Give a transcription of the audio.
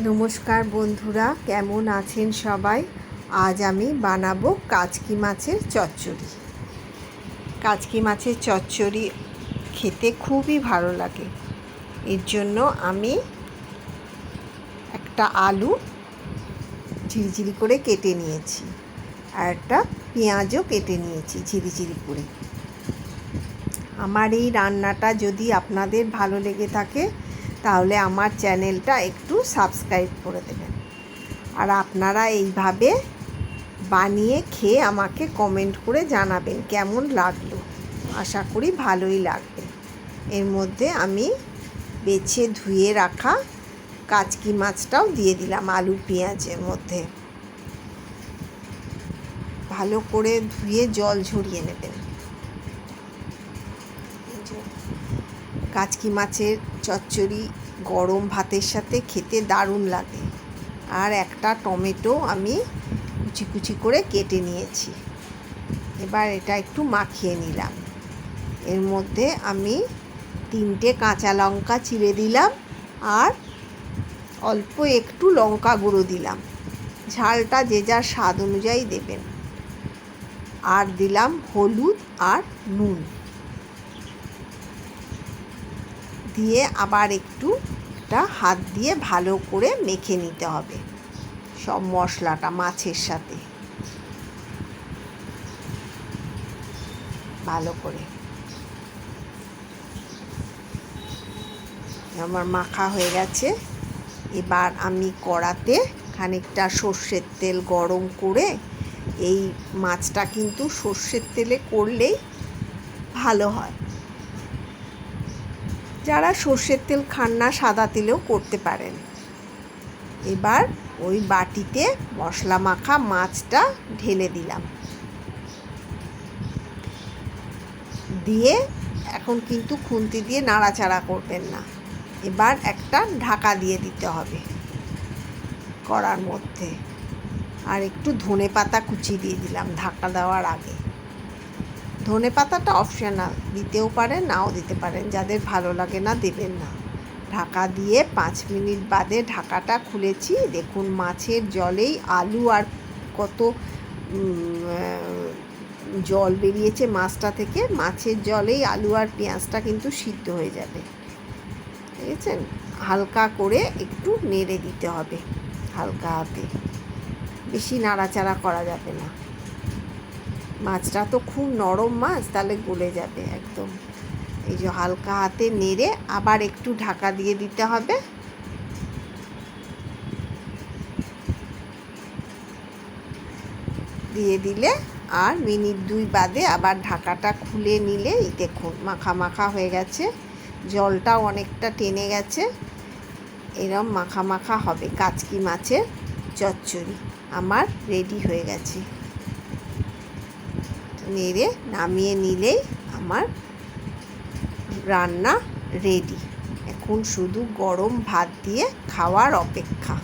নমস্কার বন্ধুরা, কেমন আছেন সবাই? আজ আমি বানাবো কাচকি মাছের চচ্চড়ি। কাচকি মাছের চচ্চড়ি খেতে খুবই ভালো লাগে। এর জন্য আমি একটা আলু ঝিরিঝিরি করে কেটে নিয়েছি আর একটা পেঁয়াজও কেটে নিয়েছি ঝিরিঝিরি করে। আমার এই রান্নাটা যদি আপনাদের ভালো লেগে থাকে তাহলে আমার চ্যানেলটা একটু সাবস্ক্রাইব করে দেবেন। আর আপনারা এইভাবে বানিয়ে খেয়ে আমাকে কমেন্ট করে জানাবেন কেমন লাগল। আশা করি ভালোই লাগবে। এর মধ্যে আমি বেছে ধুয়ে রাখা কাচকি মাছটাও দিয়ে দিলাম আলু পেঁয়াজের মধ্যে। ভালো করে ধুয়ে জল ঝরিয়ে নেবেন। কাচকি মাছের চচ্চড়ি, গরম ভাতের সাথে খেতে দারুণ লাগে। আর একটা টমেটো আমি কুচি কুচি করে কেটে নিয়েছি। এবার এটা একটু মাখিয়ে নিলাম। এর মধ্যে আমি তিনটে কাঁচা লঙ্কা চিড়ে দিলাম আর অল্প একটু লঙ্কা গুঁড়ো দিলাম। ঝালটা যে যার স্বাদ অনুযায়ী দেবেন। আর দিলাম হলুদ আর নুন। দিয়ে আবার একটু একটা হাত দিয়ে ভালো করে মেখে নিতে হবে সব মশলাটা মাছের সাথে। ভালো করে। আমার মাখা হয়ে গেছে। এবার আমি কড়াতে খানিকটা সর্ষের তেল গরম করে এই মাছটা কিন্তু সর্ষের তেলে করলেই ভালো হয়। যারা সর্ষের তেল খান না, সাদা তেলেও করতে পারেন। এবার ওই বাটিতে মশলা মাখা মাছটা ঢেলে দিলাম। দিয়ে এখন কিন্তু খুন্তি দিয়ে নাড়াচাড়া করবেন না। এবার একটা ঢাকা দিয়ে দিতে হবে করার মধ্যে। আর একটু ধনে পাতা কুচি দিয়ে দিলাম ঢাকা দেওয়ার আগে। ধনে পাতাটা অপশনাল দিতেও পারেন, নাও দিতে পারেন, যাদের ভালো লাগে না দেবেন না। ঢাকা দিয়ে পাঁচ মিনিট বাদে ঢাকাটা খুলেছি। দেখুন মাছের জলেই আলু আর কত জল বেরিয়েছে মাছটা থেকে। মাছের জলেই আলু আর পেঁয়াজটা কিন্তু সিদ্ধ হয়ে যাবে। বুঝেছেন হালকা করে একটু নেড়ে দিতে হবে, হালকা হাতে। বেশি নাড়াচাড়া করা যাবে না। মাছটা তো খুব নরম মাছ, তাহলে গলে যাবে একদম। এই যে হালকা হাতে নেড়ে আবার একটু ঢাকা দিয়ে দিতে হবে। দিয়ে দিলে আর মিনিট দুই বাদে আবার ঢাকাটা খুলে নিলে, এই দেখুন মাখা মাখা হয়ে গেছে। জলটাও অনেকটা টেনে গেছে। এরম মাখা মাখা হবে কাচকি মাছের চচ্চড়ি। আমার রেডি হয়ে গেছে। নেড়ে নামিয়ে নিলেই আমার রান্না রেডি এখন শুধু গরম ভাত দিয়ে খাওয়ার অপেক্ষা।